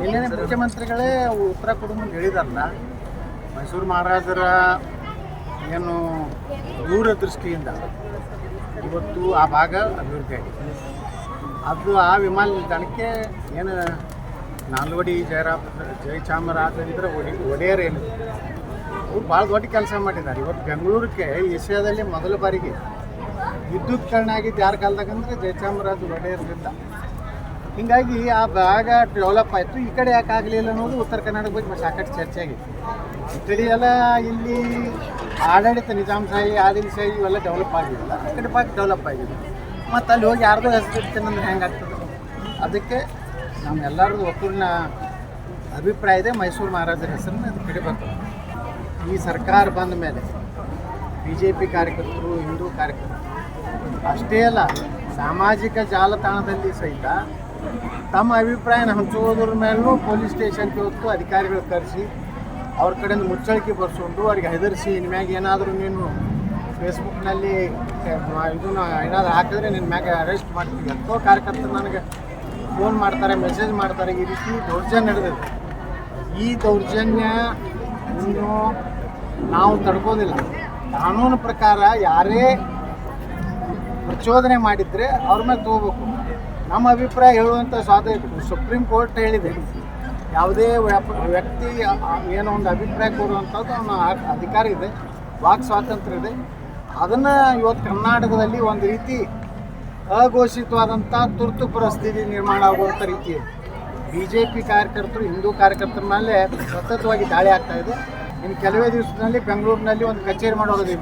ನಿನ್ನೆ ಮುಖ್ಯಮಂತ್ರಿಗಳೇ ಉತ್ತರ ಕುಟುಂಬ ಹೇಳಿದಾರಲ್ಲ, ಮೈಸೂರು ಮಹಾರಾಜರ ಏನು ದೂರದೃಷ್ಟಿಯಿಂದ ಇವತ್ತು ಆ ಭಾಗ ಅಭಿವೃದ್ಧಿ ಆಗಿದೆ. ಅದು ಆ ವಿಮಾನ ನಿಲ್ದಾಣಕ್ಕೆ ಏನು ನಾಲ್ವಡಿ ಜಯರಾಮ ಜಯಚಾಮರಾಜೇಂದ್ರ ಒಡಿ, ಒಡೆಯರ್ ಏನು, ಅವ್ರು ಭಾಳ ದೊಡ್ಡ ಕೆಲಸ ಮಾಡಿದ್ದಾರೆ. ಇವತ್ತು ಬೆಂಗಳೂರಿಗೆ ಏಷ್ಯಾದಲ್ಲಿ ಮೊದಲ ಬಾರಿಗೆ ವಿದ್ಯುತ್ ಕರ್ಣ ಆಗಿದ್ದು ಯಾರ ಕಾಲದಾಗಂದ್ರೆ ಜಯಚಾಮರಾಜ ಒಡೆಯರ್ದಿಂದ ಹೀಗಾಗಿ ಆ ಭಾಗ ಡೆವಲಪ್ ಆಯಿತು. ಈ ಕಡೆ ಯಾಕೆ ಆಗಲಿಲ್ಲ ಅನ್ನೋದು ಉತ್ತರ ಕರ್ನಾಟಕ ಬಗ್ಗೆ ಸಾಕಷ್ಟು ಚರ್ಚೆ ಆಗಿದೆ ಈ ಕಡೆ ಎಲ್ಲ ಇಲ್ಲಿ ಆಡಳಿತ ನಿಜಾಮಶಾಹಿ ಆದಿಲ್ಶಾಹಿ ಇವೆಲ್ಲ ಡೆವಲಪ್ ಆಗಿಲ್ಲ. ಈ ಕಡೆ ಭಾಗ ಡೆವಲಪ್ ಆಗಿದೆ. ಮತ್ತು ಅಲ್ಲಿ ಹೋಗಿ ಯಾರ್ದೋ ಹೆಸರು ಇಡ್ತೇನಂದ್ರೆ ಹೆಂಗೆ ಆಗ್ತದೆ? ಅದಕ್ಕೆ ನಮ್ಮೆಲ್ಲರದು ಒಕ್ಕೂರಿನ ಅಭಿಪ್ರಾಯ ಇದೆ. ಮೈಸೂರು ಮಹಾರಾಜರ ಹೆಸರನ್ನ ಅದು ಈ ಸರ್ಕಾರ ಬಂದ ಮೇಲೆ ಬಿ ಜೆ ಪಿ ಕಾರ್ಯಕರ್ತರು, ಹಿಂದೂ ಕಾರ್ಯಕರ್ತರು, ಅಷ್ಟೇ ಅಲ್ಲ, ಸಾಮಾಜಿಕ ಜಾಲತಾಣದಲ್ಲಿ ಸಹಿತ ತಮ್ಮ ಅಭಿಪ್ರಾಯನ ಹಂಚೋದ್ರ ಮೇಲೂ ಪೊಲೀಸ್ ಸ್ಟೇಷನ್ಗೆ ಹೊತ್ತು ಅಧಿಕಾರಿಗಳು ಕರೆಸಿ, ಅವ್ರ ಕಡೆಯಿಂದ ಮುಚ್ಚಳಿಕೆ ಬರ್ಸ್ಕೊಂಡು ಅವ್ರಿಗೆ ಹೆದರಿಸಿ ಇನ್ಮ್ಯಾಗ ಏನಾದರೂ ನೀನು ಫೇಸ್ಬುಕ್ನಲ್ಲಿ ಇದನ್ನ ಏನಾದರೂ ಹಾಕಿದ್ರೆ ನಿನ್ನ ಮ್ಯಾಗ ಅರೆಸ್ಟ್ ಮಾಡ್ತೀವಿ. ಎಷ್ಟೋ ಕಾರ್ಯಕರ್ತರು ನನಗೆ ಫೋನ್ ಮಾಡ್ತಾರೆ ಮೆಸೇಜ್ ಮಾಡ್ತಾರೆ, ಈ ರೀತಿ ದೌರ್ಜನ್ಯ ನಡೆದಿದೆ. ಈ ದೌರ್ಜನ್ಯ ನೀನು ನಾವು ತಡ್ಕೋದಿಲ್ಲ. ಕಾನೂನು ಪ್ರಕಾರ ಯಾರೇ ಪ್ರಚೋದನೆ ಮಾಡಿದರೆ ಅವ್ರ ಮೇಲೆ ತಗೋಬೇಕು. ನಮ್ಮ ಅಭಿಪ್ರಾಯ ಹೇಳುವಂಥ ಸ್ವಾತಂತ್ರ್ಯ ಸುಪ್ರೀಂ ಕೋರ್ಟ್ ಹೇಳಿದೆ, ಯಾವುದೇ ವ್ಯಕ್ತಿ ಏನೋ ಒಂದು ಅಭಿಪ್ರಾಯ ಕೊಡುವಂಥದ್ದು ಅವನ ಅಧಿಕಾರ ಇದೆ, ವಾಕ್ ಸ್ವಾತಂತ್ರ್ಯ ಇದೆ. ಅದನ್ನು ಇವತ್ತು ಕರ್ನಾಟಕದಲ್ಲಿ ಒಂದು ರೀತಿ ಅಘೋಷಿತವಾದಂಥ ತುರ್ತು ಪರಿಸ್ಥಿತಿ ನಿರ್ಮಾಣ ಆಗುವಂಥ ರೀತಿ ಬಿ ಜೆ ಪಿ ಕಾರ್ಯಕರ್ತರು, ಹಿಂದೂ ಕಾರ್ಯಕರ್ತರ ಮೇಲೆ ಸತತವಾಗಿ ದಾಳಿ ಆಗ್ತಾ ಇದೆ. ಇನ್ನು ಕೆಲವೇ ದಿವಸದಲ್ಲಿ ಬೆಂಗಳೂರಿನಲ್ಲಿ ಒಂದು ಕಚೇರಿ ಮಾಡೋದಿದೆ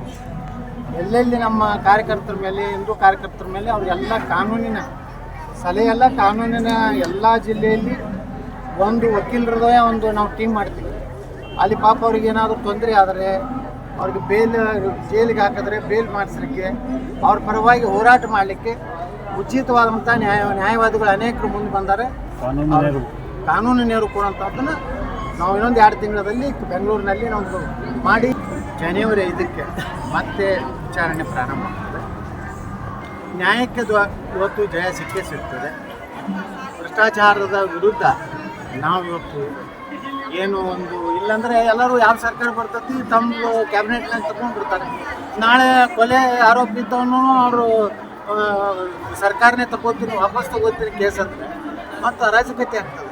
ಎಲ್ಲೆಲ್ಲಿ ನಮ್ಮ ಕಾರ್ಯಕರ್ತರ ಮೇಲೆ, ಹಿಂದೂ ಕಾರ್ಯಕರ್ತರ ಮೇಲೆ ಅವರಿಗೆಲ್ಲ ಕಾನೂನಿನ ಸಲಹೆಯೆಲ್ಲ ಕಾನೂನಿನ ಎಲ್ಲ ಜಿಲ್ಲೆಯಲ್ಲಿ ಒಂದು ವಕೀಲರದೇ ಒಂದು ನಾವು ಟೀಮ್ ಮಾಡ್ತೀವಿ. ಅಲ್ಲಿ ಪಾಪ ಅವ್ರಿಗೆ ಏನಾದರೂ ತೊಂದರೆ ಆದರೆ ಅವ್ರಿಗೆ ಬೇಲ್ ಜೈಲಿಗೆ ಹಾಕಿದ್ರೆ ಬೇಲ್ ಮಾಡಿಸ್ಲಿಕ್ಕೆ ಅವ್ರ ಪರವಾಗಿ ಹೋರಾಟ ಮಾಡಲಿಕ್ಕೆ ಉಚಿತವಾದಂಥ ನ್ಯಾಯ ನ್ಯಾಯವಾದಿಗಳು ಅನೇಕರು ಮುಂದೆ ಬಂದ್ದಾರೆ ಅವ್ರು ಕಾನೂನು ನೆರವು ಕೊಡುವಂಥದ್ದನ್ನು ನಾವು ಇನ್ನೊಂದು ಎರಡು ತಿಂಗಳಲ್ಲಿ ಬೆಂಗಳೂರಿನಲ್ಲಿ ನಾವು ಮಾಡಿ ಜನವರಿ ಐದಕ್ಕೆ ಮತ್ತೆ ವಿಚಾರಣೆ ಪ್ರಾರಂಭ. ನ್ಯಾಯಕ್ಕೆ ಇವತ್ತು ಜಯ ಸಿಕ್ಕೇ ಸಿಗ್ತದೆ. ಭ್ರಷ್ಟಾಚಾರದ ವಿರುದ್ಧ ನಾವು ಇವತ್ತು ಏನು ಒಂದು ಇಲ್ಲಾಂದರೆ ಎಲ್ಲರೂ ಯಾವ ಸರ್ಕಾರ ಬರ್ತೈತಿ ತಮ್ಮ ಕ್ಯಾಬಿನೆಟ್ನಾಗ ತಗೊಂಡ್ಬಿಡ್ತಾರೆ. ನಾಳೆ ಕೊಲೆ ಆರೋಪ ಇದ್ದವನು ಅವರು ಸರ್ಕಾರನೇ ತಗೋತೀನಿ, ವಾಪಸ್ ತಗೋತೀನಿ ಕೇಸ್ ಅಂತ. ಮತ್ತು ಅರಾಜಕತೆ ಆಗ್ತದೆ.